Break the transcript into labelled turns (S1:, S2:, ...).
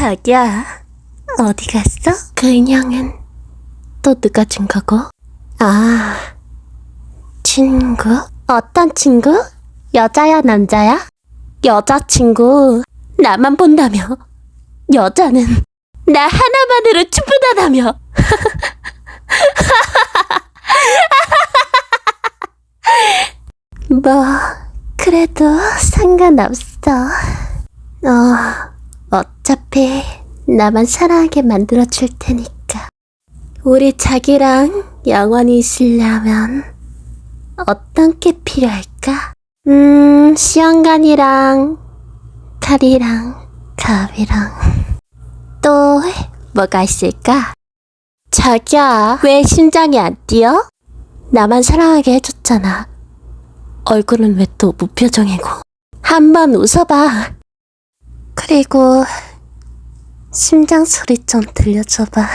S1: 자기야, 어디 갔어? 그 인형은 또 누가 준 거고? 아, 친구? 어떤 친구? 여자야, 남자야? 여자친구. 나만 본다며. 여자는 나 하나만으로 충분하다며. 뭐, 그래도 상관없어. 어, 어차피 나만 사랑하게 만들어줄 테니까. 우리 자기랑 영원히 있으려면 어떤 게 필요할까? 음, 시험관이랑 칼이랑 가위랑 또 뭐가 있을까? 자기야, 왜 심장이 안 뛰어? 나만 사랑하게 해줬잖아. 얼굴은 왜 또 무표정이고? 한번 웃어봐. 그리고 심장 소리 좀 들려줘봐.